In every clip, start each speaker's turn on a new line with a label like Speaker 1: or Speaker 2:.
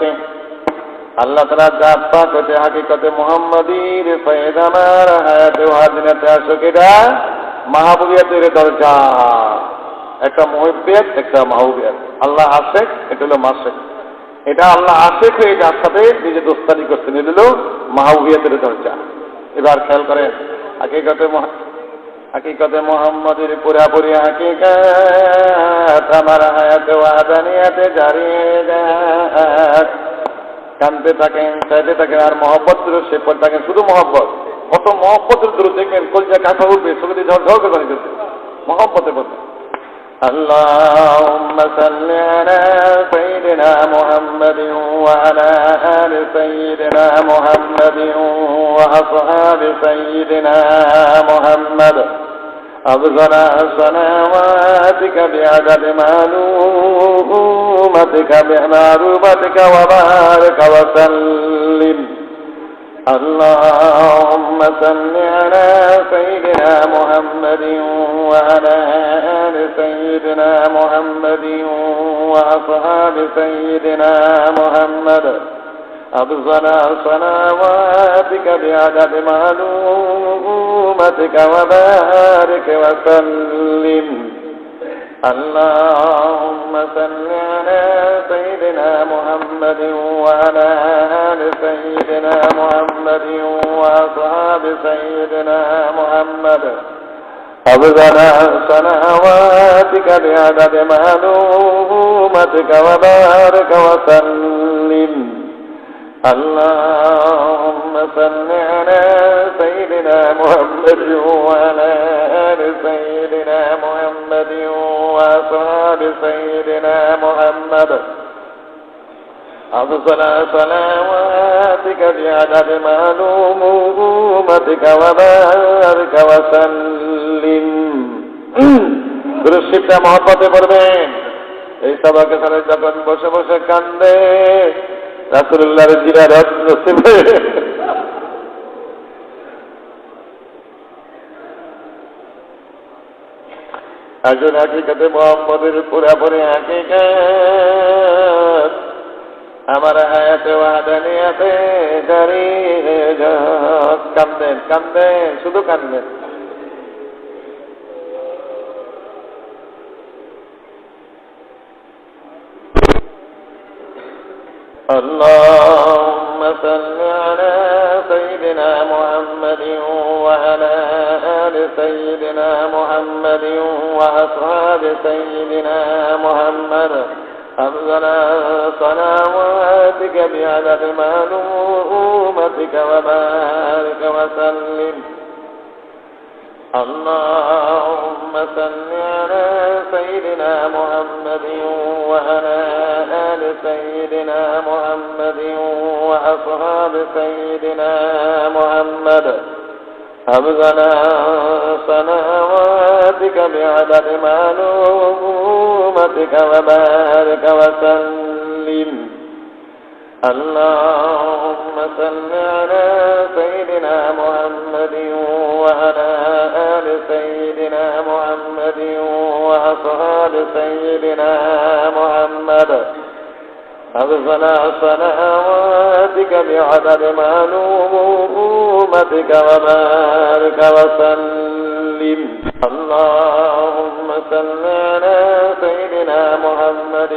Speaker 1: যাচ্ছে আল্লাহ তালা জাত পাক হতে হাকিকতে মোহাম্মদীর ফয়েদানার হায়াতে ওয়াদিনাতে আশোকেরা মাহবুবিয়াতের দরজা একটা মহিবিয়াত একটা মাহবুবিয়াত। আল্লাহ আশেক এটা হলো মাসেক। এটা আল্লাহ আশেক হয়ে যার সাথে নিজে দোস্তানি করতে নিয়ে দিল মাহবুবিয়াতের দরজা এবার খেয়াল করেন, হাকিকতে হাকিকতে মোহাম্মদের পুরাপুরি হাকিকত আমার হায়াতে ওয়াদানিয়াতে জারি হয়ে যায় কানতে থাকেন চাইতে থাকেন আর মহব্বত দূরে সে পর থাকেন শুধু মহব্বত কত মহব্বতের দূরে দেখবেন কলজা কাঁথা উঠবে ছবিতে ঝড় ঝড় করে যেতে মহব্বতে বলতে اللهم صل على سيدنا محمد وعلى آل سيدنا محمد وأصحاب سيدنا محمد أبصر صلواتك بعدد معلومتك بمعروفتك وبارك وسلم. اللهم صل على سيدنا محمد وعلى آل سيدنا محمد وأصحاب سيدنا محمد. أبصر صلواتك بعدد معلومتك وبارك وسلم اللهم صل على سيدنا محمد وعلى آل سيدنا محمد وأصحاب سيدنا محمد أبذل صلواتك بعدد معلومتك وبارك وسلم اللهم صل على سيدنا محمد وعلى آل سيدنا محمد وأصحاب سيدنا محمد أفضل صلواتك بعدد معلوماتك وبارك وسلم দুরুশিবটা মহব্বতে পড়বেন এই সবাকে সাথে যখন বসে বসে কান্দে রাসুল্লাহর জিরা রস নসিবে একজন হাকিকাতে মোহাম্মদের পুরাপুরি হাকিকাত আমার হায়াতে ওয়াদানিয়াতে দাঁড়িয়ে যাক কান্দেন কান্দেন শুধু কান্দেন اللهم صل على سيدنا محمد وأصحاب سيدنا محمد. أفضل صلواتك بعدد معلومتك وبارك وسلم. اللهم صل على سيدنا محمد وعلى آل سيدنا محمد وأصحاب سيدنا محمد. أبغل صلواتك بعدد معلومتك وبارك وسلم. اللهم صل على سيدنا محمد وعلى آل سيدنا محمد وأصحاب سيدنا محمد. أبصل صلواتك بعدد معلوماتك وبارك وسلم. اللهم صل على سيدنا محمد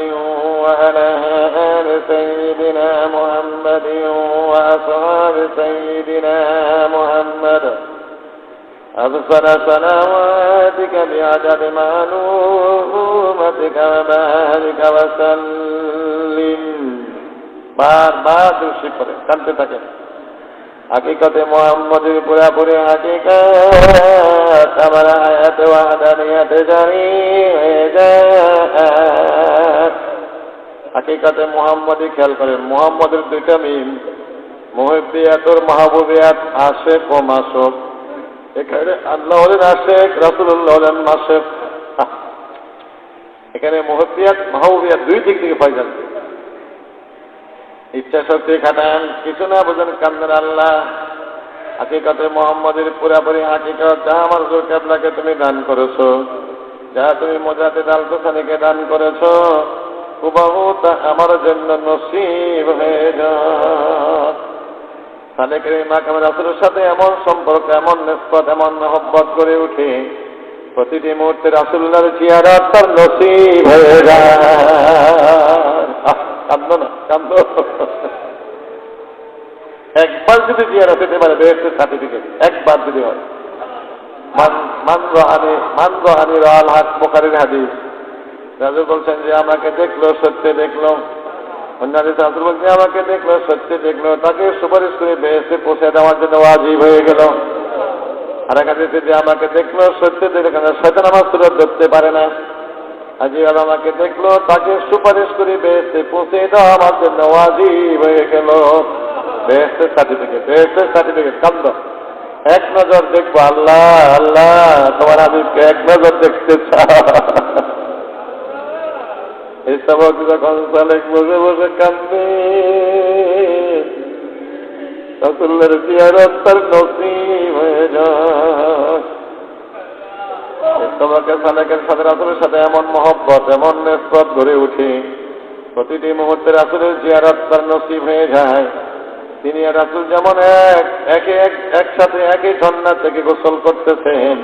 Speaker 1: وعلى آل سيدنا محمد وأصحاب سيدنا محمد. أبصر صلواتك بعدد معلوماتك وبارك وسلم. দৃষ্টি করে হাকিকতে মোহাম্মদের পুরাপুরি হাকিকত, আমার আয়াত ওয়াদানিয়াতে জারি হয়ে যায় হাকিকতে মোহাম্মদই খেয়াল করেন, মোহাম্মদের দুইটা মিম মহিবিয়াতর মাহবুবিয়াত আশেক ও মাসক এখানে আল্লাহ হলেন আশেক রাসুল্লাহ হলেন মাসেক এখানে মহবিয়াত মাহবুবিয়াত দুই দিক থেকে পাই ইচ্ছা শক্তি খাটান, কিছু না বোঝেন কান্দের আল্লাহ। হাকিকতে মোহাম্মদের পুরাপুরি হাকিকত, যা আমার কেবলাকে তুমি দান করেছ, যা তুমি মজাতে দালতোখানিকে দান করেছ, হুবাহু তা আমার জন্য নসিব হয়ে এই মাকামে রাসুলের সাথে এমন সম্পর্ক, এমন নিষ্পত এমন মহব্বত করে উঠে, প্রতিটি মুহূর্তে রাসুল্লাহর চেয়ারা তার নসিব হয়ে যায় কান্দো না, কান্দো। একবার যদি চেয়ারা পেতে পারে বেহেস্টের সার্টিফিকেট, একবার যদি হয়। মান- মান রাল বলছেন যে, আমাকে দেখল, সত্যি দেখল। আমাকে দেখল দেখল। তাকে সুপারিশ করে হয়ে আর যে, আমাকে দেখল আমার সুরত ধরতে পারে না। আজ আমাকে দেখল, তাকে সুপারিশ করে বেহেস্টে পৌঁছে দেওয়া আমার জন্য ওয়াজিব হয়ে গেল। বেহেস্টের সার্টিফিকেট বেহেস্টের সার্টিফিকেট কান্দ। এক নজর দেখব, আল্লাহ আল্লাহ, তোমার আমি এক নজর দেখতে যখন বসে বসে কান্দে রসুল্লের নসিব হয়ে সালেকের সাথে, রাসুলের সাথে এমন মহব্বত, এমন নেসবত গড়ে উঠে, প্রতিটি মুহূর্তে রাসুলের জিয়ারত তার নসিব হয়ে যায়। তিনি আর রাসুল যেমন এক, একে এক, একসাথে একই ঝর্ণা থেকে গোসল করতেছেন।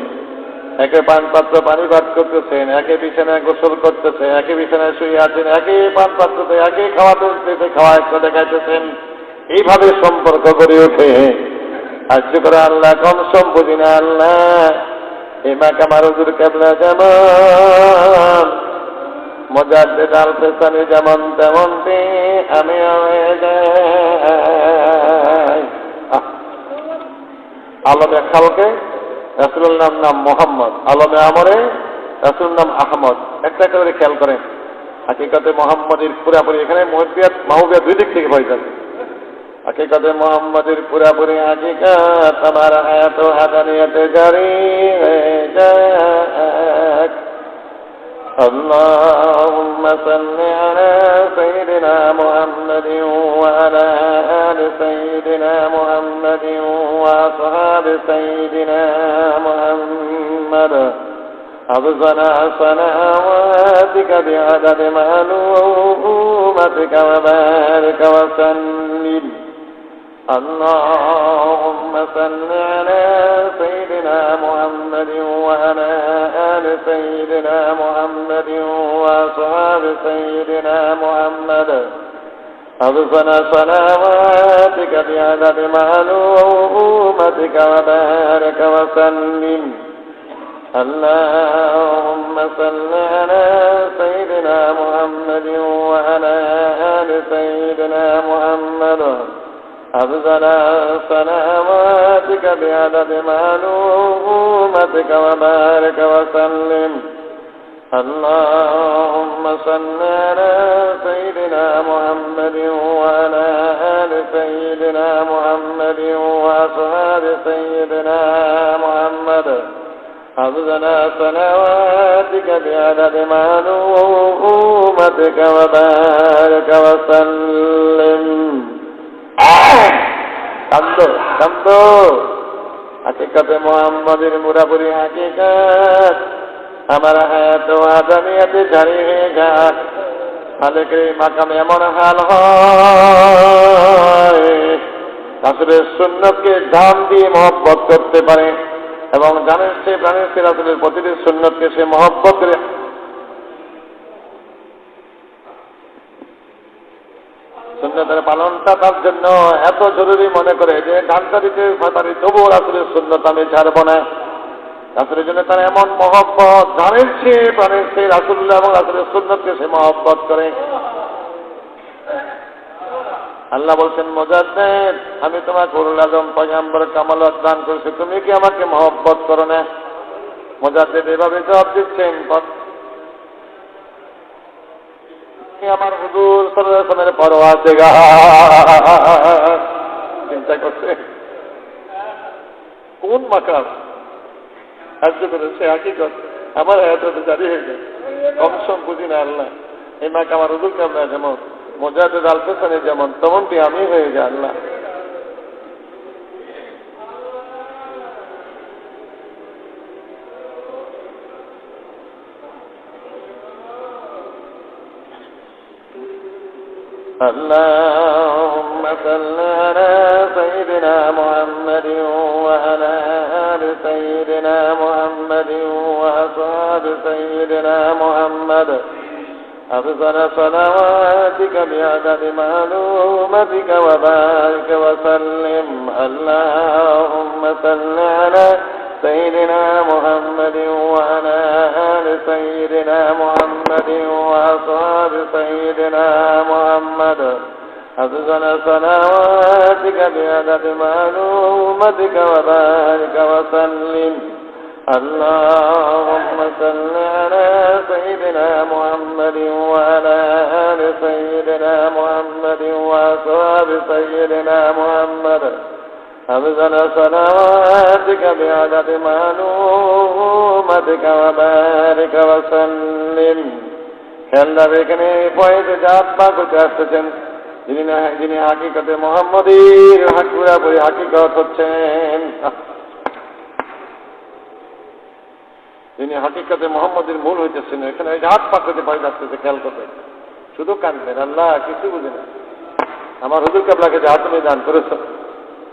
Speaker 1: একে পান পাত্র পানি পাঠ করতেছেন, একে বিছানায় গোসল করতেছে একে বিছানায় শুয়ে আছেন একই পান পাত্রতে একই খাওয়াতে উঠতেছে খাওয়া একটা দেখাইতেছেন। এইভাবে সম্পর্ক গড়ে ওঠে। সাহায্য করে আল্লাহ, কম সম বুঝি না আল্লাহ। এ মাকা মারুদুর কেবলা যেমন মজাদ্দে ডাল পেছানি যেমন তেমন আমি আলমে খালকে রাসুলের নাম নাম মোহাম্মদ। আলমে আমরে? রাসুল নাম আহমদ। একটা একটা করে খেয়াল করেন। হাকিকতে মোহাম্মদের পুরাপুরি এখানে মহবিয়াত মাহবিয়া দুই দিক থেকে ভয় হাকিকতে মোহাম্মদের পুরাপুরি হাকিকত, আমার হায়াত হাদানিয়াতে জারি হয়ে যাক اللهم صل على سيدنا محمد وعلى آل سيدنا محمد وأصحاب سيدنا محمد. حفظنا صلواتك بعدد معلوماتك وبارك وسلم. اللهم صل على سيدنا محمد وعلى آل سيدنا محمد وأصحاب سيدنا محمد. حفظنا صلواتك بعدد معلوماتك وبارك وسلم. اللهم صل على سيدنا محمد وعلى آل سيدنا محمد. حفظنا صلواتك بعدد معلوماتك وبارك وسلم. اللهم صل على سيدنا محمد وعلى آل سيدنا محمد وأصحاب سيدنا محمد. حفظنا صلواتك بعدد معلوماتك وبارك وسلم. কান্দ কান্দ হাকিকতে মোহাম্মদের মুরাপুরি হাকিকত। আমার হায়াত আদানিয়াতে জারি হয়ে মালিকের এই মাকামে এমন হাল হয়, রাসুলের সুন্নতকে ধাম দিয়ে মহব্বত করতে পারে এবং জানেন সে প্রাণের সে রাসুলের প্রতিটি সুন্নতকে সে মহব্বত করে সুন্নতের পালনটা তার জন্য এত জরুরি মনে করে যে ঘান্টা দিতে পারি তবুও রাসুলের সুন্নত আমি ছাড়ব না। রাসুলের জন্য তার এমন মহব্বত জানের সে প্রাণের সে রাসুল্লাহ এবং রাসুলের সুন্নতকে সে মহব্বত করে। আল্লাহ বলছেন, মোজাদ্দেদ, আমি তোমাকে উরুল আজম পয়গাম্বর কামালত দান করেছি। তুমি কি আমাকে মহব্বত করো না? মোজাদ্দেদ এভাবে জবাব দিচ্ছেন আপনি আমার হুজুর সরের পরোয়া দেগা চিন্তা করছে কোন মাকাম? সাহায্য করে সে কথা। আমার হায়াত জারি হয়ে যায় কম সম বুঝি না, আল্লাহ। এই মাকে আমার হুজুর কেমন যেমন মোজাদের আলপেশনে যেমন, তেমনটি আমি হয়ে যায় আল্লাহ। اللهم صل على سيدنا محمد وعلى آل سيدنا محمد وأصحاب سيدنا محمد. أفضل صلواتك بعدد معلومتك وبارك وسلم. اللهم صل على سيدنا محمد وعلى سيدنا محمد وأصحاب سيدنا محمد. أفضل صلواتك بعدد معلومتك وبارك وسلم. اللهم صل على سيدنا محمد وعلى آل سيدنا محمد وأصحاب سيدنا محمد. أبزل صلواتك بعدد معلومتك وبارك وسلم খেলনা এখানে পয়েন্টে জাত পা করতে আসতেছেন যিনি না যিনি হাকিকতে মোহাম্মদীর হাকুরা করে হাকিকত হচ্ছেন যিনি হাকিকতে মোহাম্মদের মূল হইতেছেন এখানে এই যে হাত পাক করতে পারে যাচ্ছে খেয়াল করতে শুধু কানবেন আল্লাহ কিছু বুঝে না আমার হুজুর কাবলাকে যা তুমি দান করেছ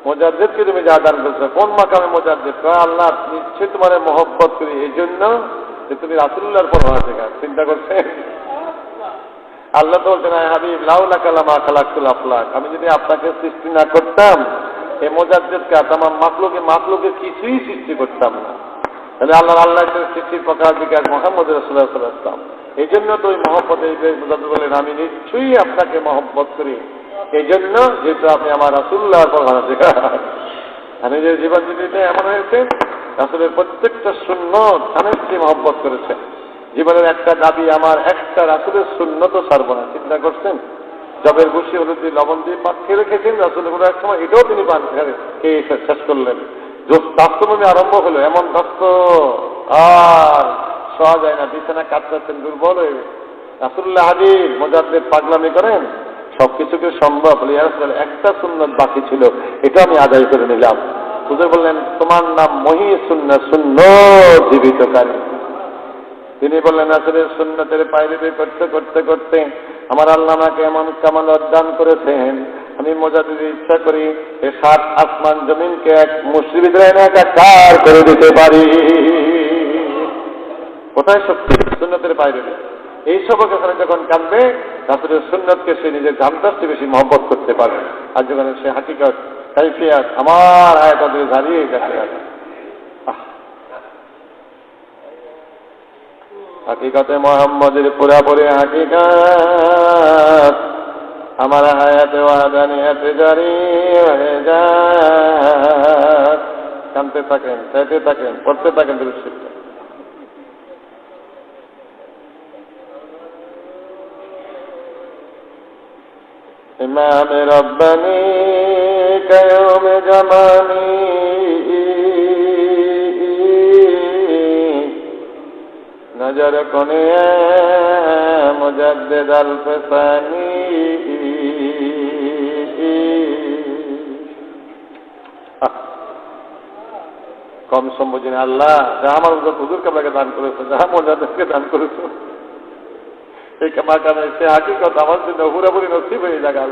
Speaker 1: মোজাদ্দেদকে তুমি যা দান করেছ, কোন মাকামে মোজাদ্দেদ? আল্লাহ নিশ্চয় তোমার মহব্বত করি, এই জন্য যে তুমি রাসুল্লাহর পর শেখা চিন্তা করছে আল্লাহ তো বলছেন হাবিব, লাউলা কালামা খালাকুল আফলাক। আমি যদি আপনাকে সৃষ্টি না করতাম এই মোজাদ্দেদকে আমার মাকলুকে মাকলুকে কিছুই সৃষ্টি করতাম না। তাহলে আল্লাহ আল্লাহ সৃষ্টির প্রকার বিকাশ মোহাম্মদ রসুল্লাহ সাল্লাম এই জন্য তো ওই মহব্বত এই বলেন আমি নিশ্চয়ই আপনাকে মহব্বত করি। এই জন্য যেহেতু আপনি আমার রাসুল্লাহ প্রধান আমি যে জীবন জীবিতে এমন হয়েছে, রাসুলের প্রত্যেকটা শূন্য ধানের মহব্বত করেছেন জীবনের একটা দাবি আমার, একটা রাসুলের শূন্য তো সারব না। চিন্তা করছেন? জবের ঘুষি, হলুদ দিয়ে লবণ দিয়ে পাক খেয়ে রেখেছেন, রাসুলের কোনো এক সময় এটাও তিনি পান খেয়ে। শেষ করলেন? বাস্তবমী আরম্ভ হলো, এমন দত্ত আর সহজ যায় না বিছানা কাটতেছেন দুর্বল হয়ে। রাসুল্লাহ হাজির মোজাদ্দের পাগলামি করেন। সবকিছুকে সম্ভব। একটা সুন্নত বাকি ছিল, এটা আমি আদায় করে নিলাম। হুজুর বললেন, তোমার নাম মহি শূন্য শূন্য জীবিতকারী। তিনি বললেন, আসলে সুন্নতের পায়রিবি করতে করতে করতে আমার আল্লাহ আমাকে এমন কামাল অদান করেছেন। আমি মজা দিতে ইচ্ছা করি, এ সাত আসমান জমিনকে এক মুসলিমদের একাকার করে দিতে পারি। কোথায় শক্তি? সুন্নতের বাইরে। এই সবক যখন কাঁদবে রাসুলের সুন্নতকে সে নিজের জানতার বেশি মহব্বত করতে পারে। আর যখন সে হাকিকত, কাইফিয়াত, আমার আয় তাদের দাঁড়িয়ে গেছে হাকিকতে মোহাম্মদের পুরাপুরি হাকিকত, আমার হায়াতে ওয়াদানিয়াতে জারি হয়ে যায়। কানতে থাকেন, চাইতে থাকেন, পড়তে থাকেন দৃশ্যটা إمام ربني كيوم جماني نجر كني مجدد الفساني কম সম্বোধন আল্লাহ যা আমার হুজুর কাবলাকে দান করেছে যা মজাদেরকে দান করেছে এই কামা কামে সে হাকিকত আমার জন্য হুরাপুরি নসিব হয়ে জায়গা